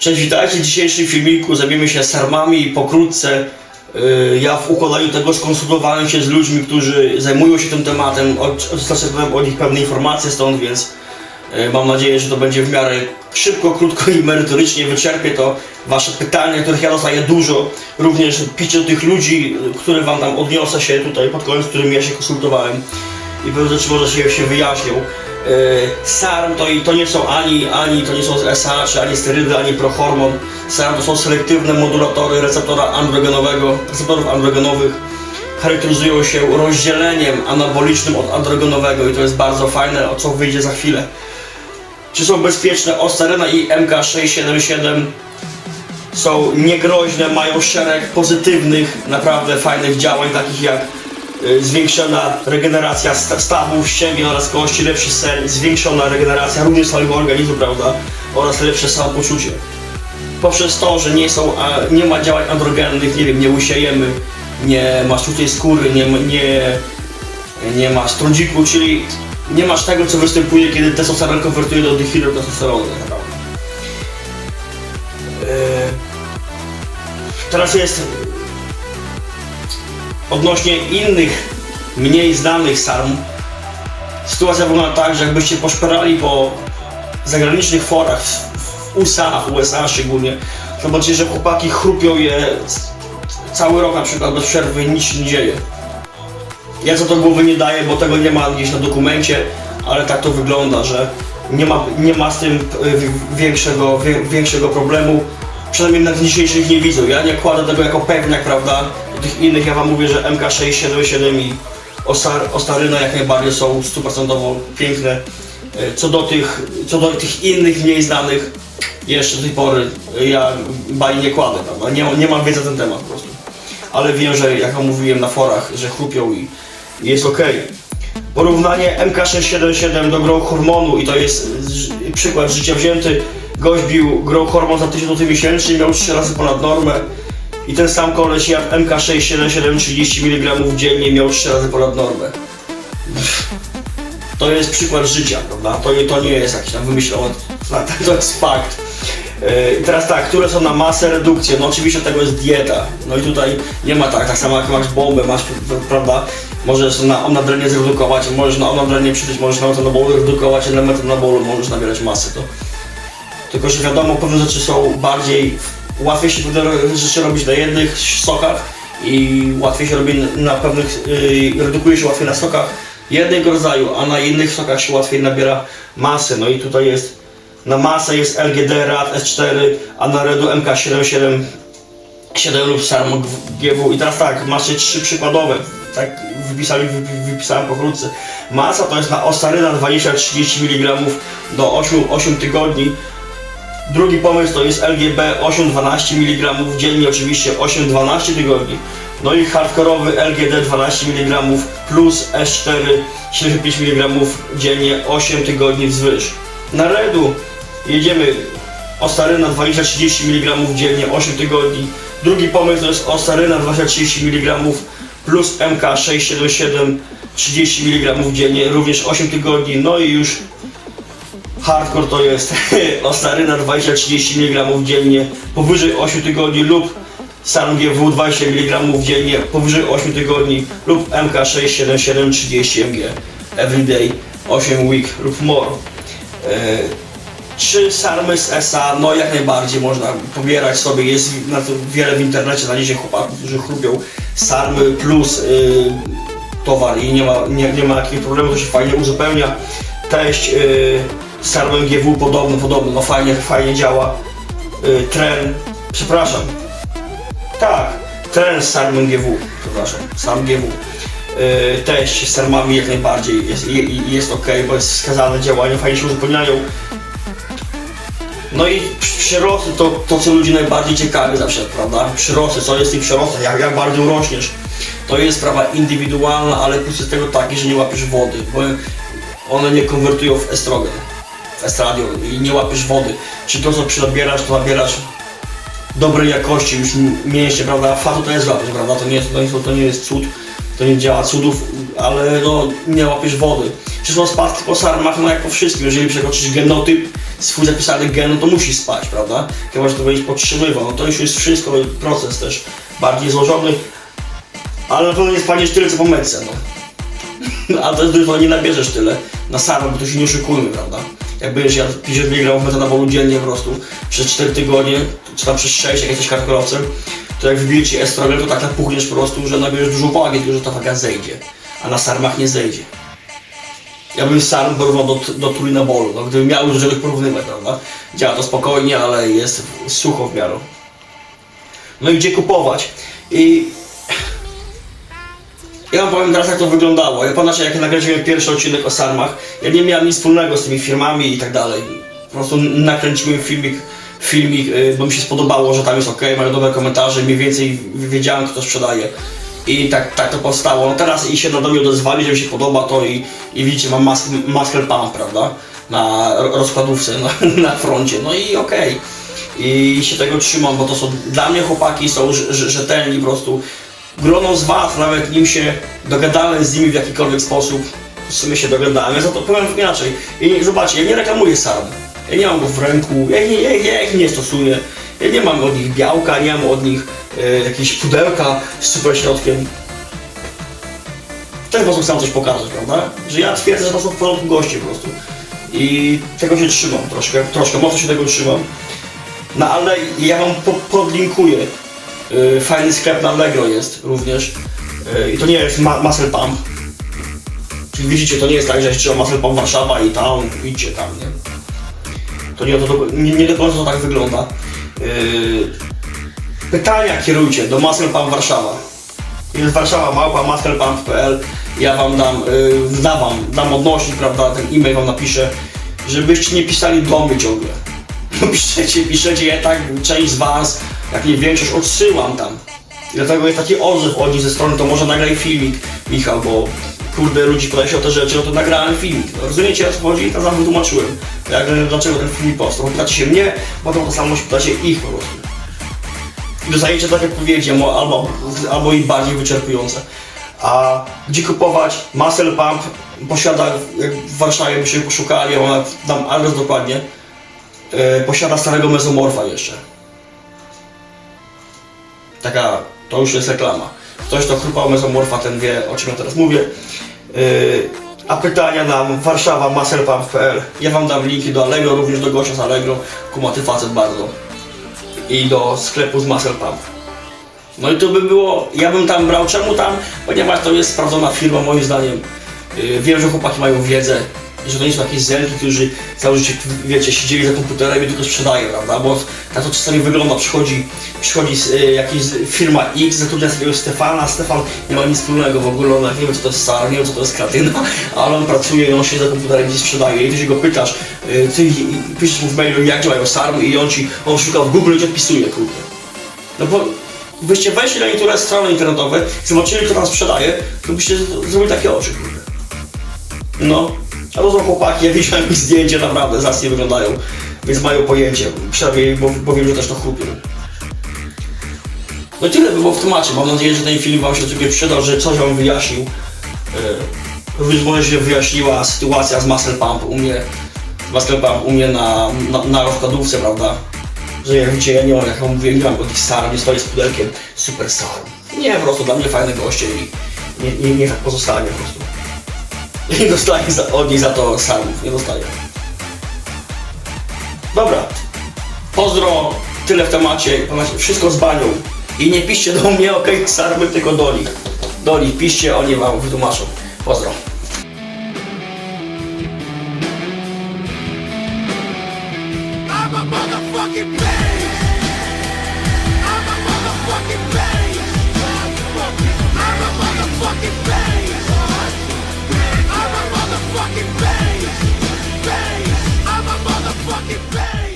Cześć, witajcie. W dzisiejszym filmiku zajmiemy się sarmami i pokrótce. y, Ja w układaniu tego skonsultowałem się z ludźmi, którzy zajmują się tym tematem, zaczerpnąłem od nich pewne informacje stąd, więc y, mam nadzieję, że to będzie w miarę szybko, krótko i merytorycznie wyczerpie to Wasze pytania, których ja dostaję dużo. Również picie tych ludzi, które Wam tam odniosę się tutaj pod koniec, z którymi ja się konsultowałem i pewne rzeczy może się, się wyjaśnią. Yy, SARM to, to nie są ani, ani to nie są SA, czy ani sterydy, ani prohormon. SARM to są selektywne modulatory receptora androgenowego, receptorów androgenowych. Charakteryzują się rozdzieleniem anabolicznym od androgenowego i to jest bardzo fajne, o co wyjdzie za chwilę. Czy są bezpieczne? Ostaryna i MK677 są niegroźne, mają szereg pozytywnych, naprawdę fajnych działań, takich jak y, zwiększona regeneracja sta- stawów, ścięgien oraz kości, lepszy sen, zwiększona regeneracja również całego organizmu, prawda, oraz lepsze samopoczucie. Poprzez to, że nie są, nie ma działań androgennych, nie wiem, nie usiejemy, nie masz tutaj skóry, nie, nie, nie masz trądziku, czyli nie masz tego, co występuje, kiedy testosteron konwertuje do dihydrotestosteronu, tak. Yy, Teraz jest odnośnie innych, mniej znanych sarm. Sytuacja wygląda tak, że jakbyście poszperali po zagranicznych forach, w, USA, w USA szczególnie, zobaczycie, że chłopaki chrupią je cały rok na przykład bez przerwy, nic się nie dzieje. Ja za to głowy nie daję, bo tego nie ma gdzieś na dokumencie, ale tak to wygląda, że nie ma, nie ma z tym wi- większego, większego problemu. Przynajmniej na dzisiejszych nie widzą. Ja nie kładę tego jako pewniak, prawda? Tych innych ja wam mówię, że MK677 i Ostar, Ostaryna jak najbardziej są stuprocentowo piękne. Y, Co do tych, co do tych innych mniej znanych, jeszcze do tej pory ja bali nie kładę, prawda? Nie, nie mam wiedzy na ten temat po prostu ale wiem, że jak wam mówiłem na forach, że chrupią i i jest ok. Porównanie MK677 do grow hormonu i to jest przykład życia wzięty. Gość bił grow hormon za 1000 zł miesięcznie, miał 3 razy ponad normę. I ten sam koleś jadł MK677 30 mg dziennie, miał 3 razy ponad normę. To jest przykład życia, prawda? To, nie- to nie jest jakiś tam wymyślony, to jest fakt. Yy, I teraz tak, które są na masę, redukcję, no oczywiście tego jest dieta. No i tutaj nie ma tak, tak samo jak masz bombę, masz, prawda, możesz na omnadrenie zredukować, możesz na omnadrenie przytyć, możesz na metanabolu redukować, na metanabolu możesz nabierać masę, to. Tylko, że wiadomo, pewne rzeczy są bardziej, łatwiej się pewne rzeczy robić na jednych sokach i łatwiej się robi na pewnych, yy, redukuje się łatwiej na sokach jednego rodzaju, a na innych sokach się łatwiej nabiera masy. No i tutaj jest, na masę jest LGD, RAD, S4, a na REDu MK77 7 lub SARM GW. I teraz tak, macie trzy przykładowe, tak wypisali, wy- wypisałem pokrótce. Masa to jest na ostaryna 20-30 mg do 8, 8 tygodni. Drugi pomysł to jest LGB 8-12 mg dziennie, oczywiście 8-12 tygodni. No i hardkorowy LGD 12 mg plus S4 75 mg dziennie 8 tygodni wzwyż. Na REDu jedziemy Ostaryna 20-30 mg dziennie 8 tygodni. Drugi pomysł to jest Ostaryna 20-30 mg plus MK677 30 mg dziennie, również 8 tygodni. No i już hardcore to jest Ostaryna 20-30 mg dziennie powyżej 8 tygodni lub Sam GW 20 mg dziennie powyżej 8 tygodni lub MK677 30 mg everyday 8 week lub more. E, czy sarmy z SA, no jak najbardziej można pobierać sobie, jest na to wiele w internecie, znajdziecie chłopaków, którzy chrupią sarmy plus y, towar i nie ma, nie, nie ma jakich problemów, to się fajnie uzupełnia. Teść y, sarmem GW podobno, podobno, no fajnie, fajnie działa. Y, tren, przepraszam, tak, tren z sarmem GW, przepraszam, sam GW. Yy, teść z sarmami jak najbardziej jest, jest ok, bo jest wskazane działanie, fajnie się uzupełniają. No i przy- przyrosty to, to co ludzi najbardziej ciekawi zawsze, prawda? Przyrosty, co jest w tych przyrostach, jak, jak bardzo urośniesz. To jest sprawa indywidualna, ale plus jest tego taki, że nie łapiesz wody, bo one nie konwertują w estrogen, w estradiol i nie łapiesz wody. Czy to co przynabierasz, to nabierasz dobrej jakości już mięśnie, prawda? Fatu to jest łapiesz, prawda? To nie jest, to nie, to nie jest cud, to nie działa cudów, ale no nie łapiesz wody. Czy są spadki po sarmach? No jak po wszystkim, jeżeli przekroczysz genotyp, swój zapisany gen, no to musi spać, prawda? Chyba, że to będziesz podtrzymywał, no to już jest wszystko, proces też bardziej złożony, ale na pewno nie spaniesz tyle, co po metce, no. A to jest dużo, nie nabierzesz tyle na sarmę, bo to się nie oszukujmy, prawda? Jak będziesz jadł 50 mg metanabolu dziennie po prostu przez 4 tygodnie, czy tam przez 6, jak jesteś hardkorowcem, to jak wybije estrogen, to tak napuchniesz po prostu, że nabierzesz dużo wagi, tylko że ta waga zejdzie, a na sarmach nie zejdzie. Ja bym sarm porównał do, do turinabolu, no gdybym miał już czegoś porównywać, prawda? Działa to spokojnie, ale jest sucho w miarę. No i gdzie kupować? I ja wam powiem teraz jak to wyglądało. Ja pamiętam, jak nakręciłem pierwszy odcinek o sarmach, ja nie miałem nic wspólnego z tymi firmami i tak dalej. Po prostu nakręciłem filmik, filmik, y, bo mi się spodobało, że tam jest ok, mają dobre komentarze, mniej więcej wiedziałem kto sprzedaje. I tak, tak to powstało. No teraz i się na mnie odezwali, że mi się podoba to i, i widzicie, mam mas muscle pump, prawda? Na ro- rozkładówce, na, na froncie. No i okej. I się tego trzymam, bo to są, dla mnie chłopaki są rz- rz- rzetelni po prostu. Grono z was, nawet nim się dogadałem z nimi w jakikolwiek sposób, w sumie się dogadałem, ja za to powiem inaczej. I zobaczcie, ja nie reklamuję sarm. Ja nie mam go w ręku, ja, nie, ja, ja ich nie stosuję. Ja nie mam od nich białka, nie mam od nich e, jakieś pudełka z super środkiem. W ten sposób chcę coś pokazać, prawda? Że ja twierdzę, że to są w porządku goście po prostu. I tego się trzymam troszkę, troszkę mocno się tego trzymam. No ale ja wam po, podlinkuję. Yy, fajny sklep na Allegro jest również. Yy, I to nie jest ma Muscle Pump. Czyli widzicie, to nie jest tak, że trzeba Muscle Pump Warszawa i tam, idźcie tam, nie? To nie, to, nie, nie do końca to tak wygląda. Yy, pytania kierujcie do Muscle Pump Warszawa. Jest Warszawa małpa musclepump.pl Ja wam dam, yy, dam dam odnośnik, prawda, ten e-mail wam napiszę, żebyście nie pisali do mnie ciągle. No piszecie, piszecie, ja tak część z was, jak nie większość, odsyłam tam. I dlatego jest taki odzew od nich ze strony, to może nagraj filmik, Michał, bo kurde, ludzi pytają się o te rzeczy, no to nagrałem filmik. No, rozumiecie o co chodzi? I wam wytłumaczyłem. Jak, dlaczego ten filmik powstał. Pytacie się mnie, potem to samo się pytacie ich po prostu. I dostajecie takie odpowiedzi, albo, albo, i bardziej wyczerpujące. A gdzie kupować? Muscle Pump posiada, jak w Warszawie byście poszukali, wam dam adres dokładnie, e, posiada starego mezomorfa jeszcze. Taka, to już jest reklama. Ktoś, kto chrupał mezomorfa, ten wie, o czym ja teraz mówię. Yy, a pytania na warszawa musclepump.pl Ja wam dam linki do Allegro, również do Gosia z Allegro, kumaty facet bardzo. I do sklepu z Muscle Pump. No i to by było, ja bym tam brał, czemu tam? Ponieważ to jest sprawdzona firma moim zdaniem. Yy, wiem, że chłopaki mają wiedzę, że to nie są jakieś zelki, którzy cały życie, wiecie, siedzieli za komputerem i tylko sprzedają, prawda? Bo tak to czasami wygląda, przychodzi, przychodzi y, jakaś z- firma X, zatrudnia sobie Stefana, Stefan nie ma nic wspólnego w ogóle, on nie wie co to jest SAR, nie wie co to jest kreatyna, ale on pracuje i on siedzi za komputerem gdzieś sprzedaje i ty się go pytasz, y, ty piszesz mu w mailu jak działają SARM i on ci, on szuka w Google i ci odpisuje, kurde. No bo byście weszli na niektóre strony internetowe, zobaczyli kto tam sprzedaje, to byście zrobili takie oczy, kurde. No, a to są chłopaki, ja widziałem ich zdjęcia, naprawdę zacnie wyglądają, więc mają pojęcie, przynajmniej bo, że też to chrupią. No tyle by było w temacie, mam nadzieję, że ten film wam się trochę przydał, że coś wam wyjaśnił. Yy, Również może się wyjaśniła sytuacja z Muscle Pump u mnie, Muscle Pump u mnie na, na, na rozkładówce, prawda? Że jak widzicie, ja nie mam, jak mówiłem, nie mam od nich sarm, nie stoję z pudelkiem, super sarm. Nie, po prostu dla mnie fajne goście i nie, nie, nie tak pozostanie po prostu. Nie dostaję za, od nich za to szarów, nie dostaję. Dobra, pozdro, tyle w temacie, wszystko z banią. I nie piszcie do mnie o okay, sarmy, tylko do nich. Do nich piszcie, oni wam wytłumaczą. Pozdro. I'm a motherfucking. motherfucking beast. I'm a motherfucking beast.